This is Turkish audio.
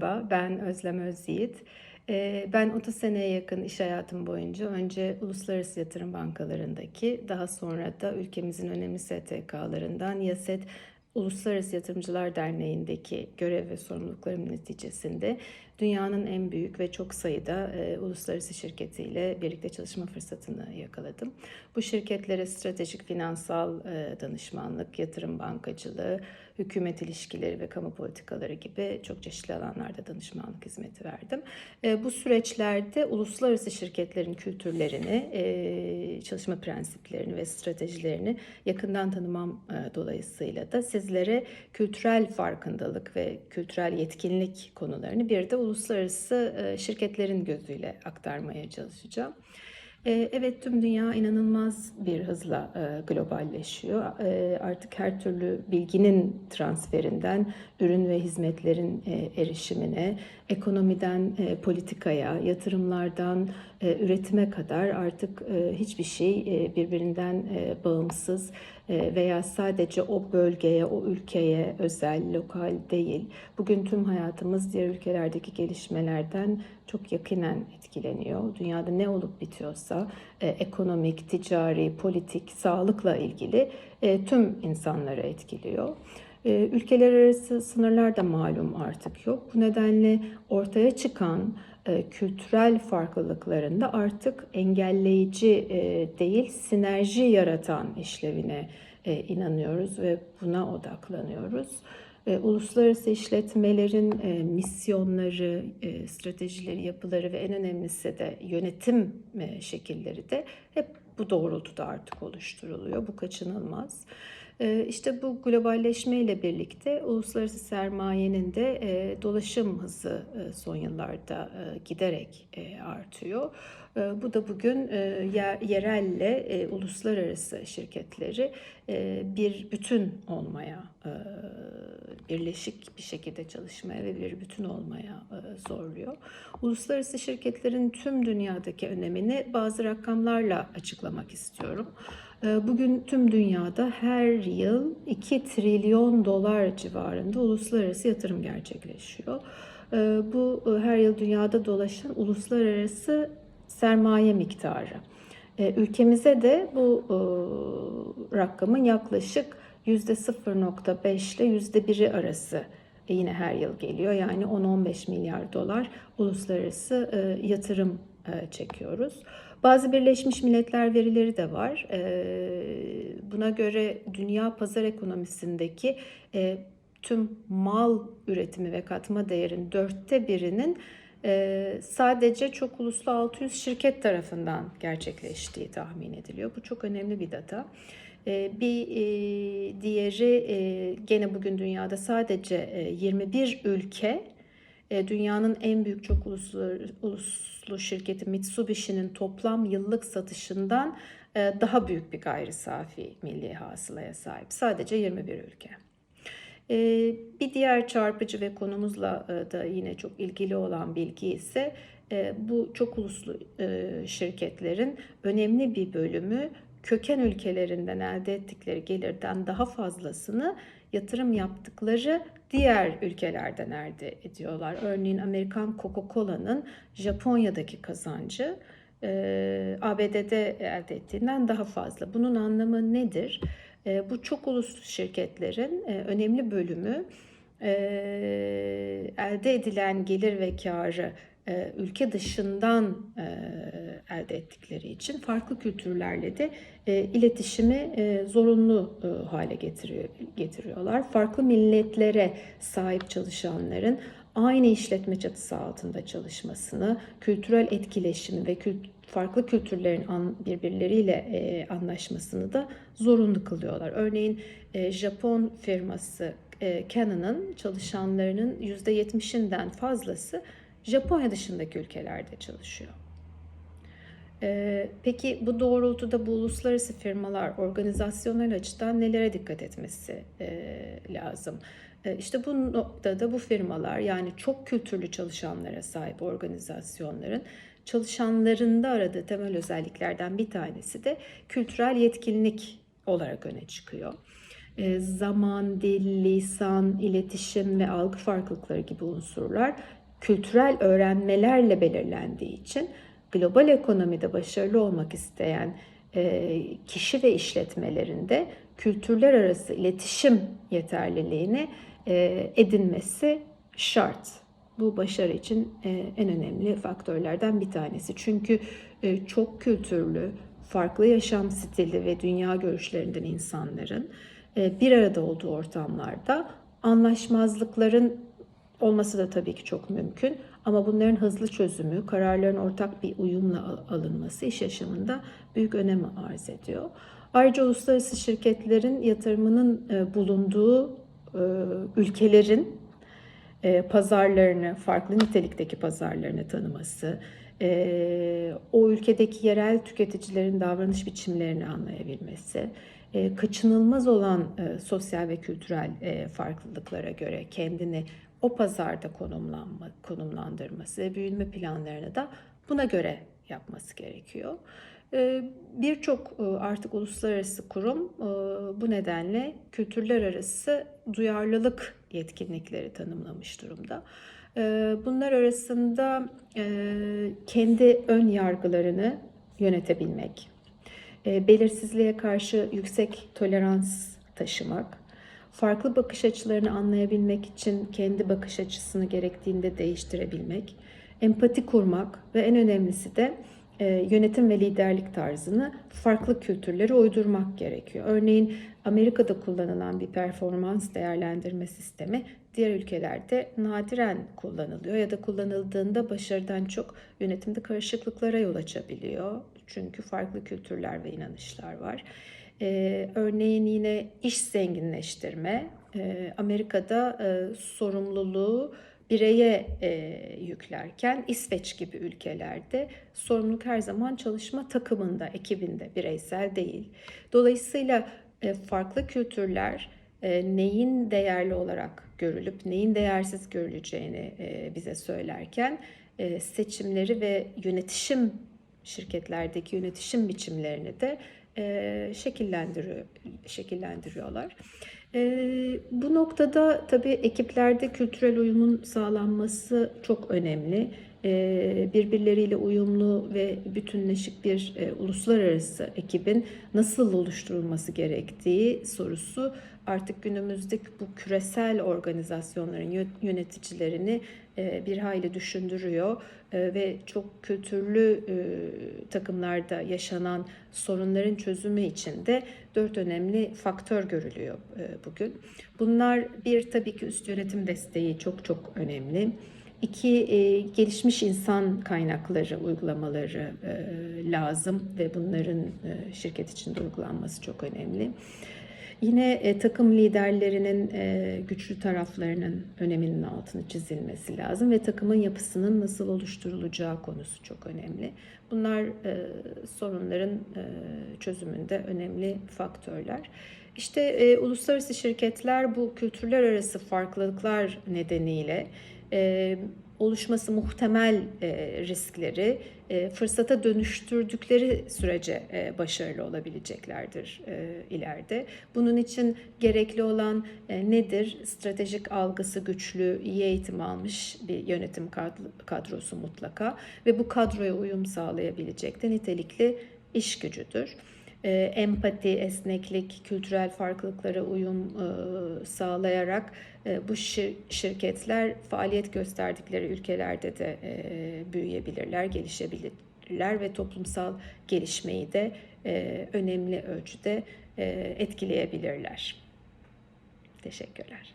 Merhaba, ben Özlem Özyiğit. Eee, Ben 30 seneye yakın iş hayatım boyunca önce uluslararası yatırım bankalarındaki, daha sonra da ülkemizin önemli STK'larından YASET Uluslararası Yatırımcılar Derneği'ndeki görev ve sorumluluklarım neticesinde dünyanın en büyük ve çok sayıda e, uluslararası şirketiyle birlikte çalışma fırsatını yakaladım. Bu şirketlere stratejik finansal e, danışmanlık, yatırım bankacılığı, hükümet ilişkileri ve kamu politikaları gibi çok çeşitli alanlarda danışmanlık hizmeti verdim. E, bu süreçlerde uluslararası şirketlerin kültürlerini, e, çalışma prensiplerini ve stratejilerini yakından tanımam e, dolayısıyla da sizlere kültürel farkındalık ve kültürel yetkinlik konularını bir de uluslararası e, şirketlerin gözüyle aktarmaya çalışacağım. E, Evet tüm dünya inanılmaz bir hızla e, globalleşiyor. Artık her türlü bilginin transferinden ürün ve hizmetlerin erişimine, ekonomiden e, politikaya, yatırımlardan e, üretime kadar artık e, hiçbir şey e, birbirinden e, bağımsız e, veya sadece o bölgeye, o ülkeye özel, lokal değil. Bugün tüm hayatımız diğer ülkelerdeki gelişmelerden çok yakinen etkileniyor. Dünyada ne olup bitiyorsa e, ekonomik, ticari, politik, sağlıkla ilgili e, tüm insanları etkiliyor. E, Ülkeler arası sınırlar da malum artık yok. Bu nedenle ortaya çıkan e, kültürel farklılıkların da artık engelleyici e, değil, sinerji yaratan işlevine e, inanıyoruz ve buna odaklanıyoruz. Uluslararası işletmelerin misyonları, stratejileri, yapıları ve en önemlisi de yönetim şekilleri de hep bu doğrultuda artık oluşturuluyor. Bu kaçınılmaz. E, İşte bu globalleşme ile birlikte uluslararası sermayenin de e, dolaşım hızı e, son yıllarda e, giderek artıyor. Bu da bugün yer- yerelle uluslararası şirketleri bir bütün olmaya, birleşik bir şekilde çalışmaya ve bir bütün olmaya e, zorluyor. Uluslararası şirketlerin tüm dünyadaki önemini bazı rakamlarla açıklamak istiyorum. E, Bugün tüm dünyada her yıl 2 trilyon dolar civarında uluslararası yatırım gerçekleşiyor. E, Bu her yıl dünyada dolaşan uluslararası sermaye miktarı. Ülkemize de bu rakamın yaklaşık %0.5 ile %1'i arası yine her yıl geliyor. Yani 10-15 milyar dolar uluslararası e, yatırım e, çekiyoruz. Bazı Birleşmiş Milletler verileri de var. E, Buna göre dünya pazar ekonomisindeki tüm mal üretimi ve katma değerin dörtte birinin sadece çok uluslu 600 şirket tarafından gerçekleştiği tahmin ediliyor. Bu çok önemli bir data. E, Bir e, diğeri e, gene bugün dünyada sadece e, 21 ülke e, dünyanın en büyük çok uluslu, uluslu şirketi Mitsubishi'nin toplam yıllık satışından daha büyük bir gayri safi milli hasılaya sahip. Sadece 21 ülke. Bir diğer çarpıcı ve konumuzla da yine çok ilgili olan bilgi ise bu çok uluslu şirketlerin önemli bir bölümü köken ülkelerinden elde ettikleri gelirden daha fazlasını yatırım yaptıkları diğer ülkelerden elde ediyorlar. Örneğin Amerikan Coca-Cola'nın Japonya'daki kazancı e, ABD'de elde ettiğinden daha fazla. Bunun anlamı nedir? E, bu çok uluslu şirketlerin e, önemli bölümü elde edilen gelir ve karı ülke dışından e, elde ettikleri için farklı kültürlerle de e, iletişimi e, zorunlu e, hale getiriyor, getiriyorlar. Farklı milletlere sahip çalışanların aynı işletme çatısı altında çalışmasını, kültürel etkileşimi ve farklı kültürlerin birbirleriyle e, anlaşmasını da zorunlu kılıyorlar. Örneğin e, Japon firması e, Canon'ın çalışanlarının %70'inden fazlası Japonya dışındaki ülkelerde çalışıyor. Ee, Peki bu doğrultuda bu uluslararası firmalar organizasyonel açıdan nelere dikkat etmesi e, lazım? E, İşte bu noktada bu firmalar yani çok kültürlü çalışanlara sahip organizasyonların çalışanlarında aradığı temel özelliklerden bir tanesi de kültürel yetkinlik olarak öne çıkıyor. e, zaman, dil, lisan, iletişim ve algı farklılıkları gibi unsurlar kültürel öğrenmelerle belirlendiği için global ekonomide başarılı olmak isteyen e, kişi ve işletmelerinde kültürler arası iletişim yeterliliğini e, edinmesi şart. Bu başarı için e, en önemli faktörlerden bir tanesi. Çünkü çok kültürlü, farklı yaşam stili ve dünya görüşlerinden insanların bir arada olduğu ortamlarda anlaşmazlıkların olması da tabii ki çok mümkün. Ama bunların hızlı çözümü, kararların ortak bir uyumla alınması iş yaşamında büyük önem arz ediyor. Ayrıca uluslararası şirketlerin yatırımının bulunduğu ülkelerin pazarlarını, farklı nitelikteki pazarlarını tanıması, o ülkedeki yerel tüketicilerin davranış biçimlerini anlayabilmesi, kaçınılmaz olan sosyal ve kültürel farklılıklara göre kendini o pazarda konumlanma, konumlandırması ve büyüme planlarını da buna göre yapması gerekiyor. Birçok artık uluslararası kurum bu nedenle kültürler arası duyarlılık yetkinlikleri tanımlamış durumda. Bunlar arasında kendi ön yargılarını yönetebilmek, belirsizliğe karşı yüksek tolerans taşımak, farklı bakış açılarını anlayabilmek için kendi bakış açısını gerektiğinde değiştirebilmek, empati kurmak ve en önemlisi de yönetim ve liderlik tarzını farklı kültürlere uydurmak gerekiyor. Örneğin Amerika'da kullanılan bir performans değerlendirme sistemi diğer ülkelerde nadiren kullanılıyor ya da kullanıldığında başarıdan çok yönetimde karışıklıklara yol açabiliyor. Çünkü farklı kültürler ve inanışlar var. Ee, örneğin yine iş zenginleştirme, ee, Amerika'da e, sorumluluğu bireye e, yüklerken İsveç gibi ülkelerde sorumluluk her zaman çalışma takımında, ekibinde, bireysel değil. Dolayısıyla e, farklı kültürler e, neyin değerli olarak görülüp neyin değersiz görüleceğini e, bize söylerken e, seçimleri ve yönetişim şirketlerdeki yönetişim biçimlerini de e, şekillendiriyor, şekillendiriyorlar. E, bu noktada tabii ekiplerde kültürel uyumun sağlanması çok önemli. E, birbirleriyle uyumlu ve bütünleşik bir e, uluslararası ekibin nasıl oluşturulması gerektiği sorusu artık günümüzdeki bu küresel organizasyonların yöneticilerini e, bir hayli düşündürüyor ve çok kültürlü takımlarda yaşanan sorunların çözümü için de dört önemli faktör görülüyor bugün. Bunlar bir tabii ki üst yönetim desteği çok çok önemli. İki e, gelişmiş insan kaynakları uygulamaları e, lazım ve bunların e, şirket içinde uygulanması çok önemli. Yine e, takım liderlerinin e, güçlü taraflarının öneminin altını çizilmesi lazım ve takımın yapısının nasıl oluşturulacağı konusu çok önemli. Bunlar e, sorunların e, çözümünde önemli faktörler. İşte e, uluslararası şirketler bu kültürler arası farklılıklar nedeniyle e, oluşması muhtemel e, riskleri e, fırsata dönüştürdükleri sürece e, başarılı olabileceklerdir e, ileride. Bunun için gerekli olan e, nedir? Stratejik algısı güçlü, iyi eğitim almış bir yönetim kadrosu mutlaka ve bu kadroya uyum sağlayabilecek de nitelikli iş gücüdür. E, empati, esneklik, kültürel farklılıklara uyum e, sağlayarak e, bu şirketler faaliyet gösterdikleri ülkelerde de büyüyebilirler, gelişebilirler ve toplumsal gelişmeyi de önemli ölçüde etkileyebilirler. Teşekkürler.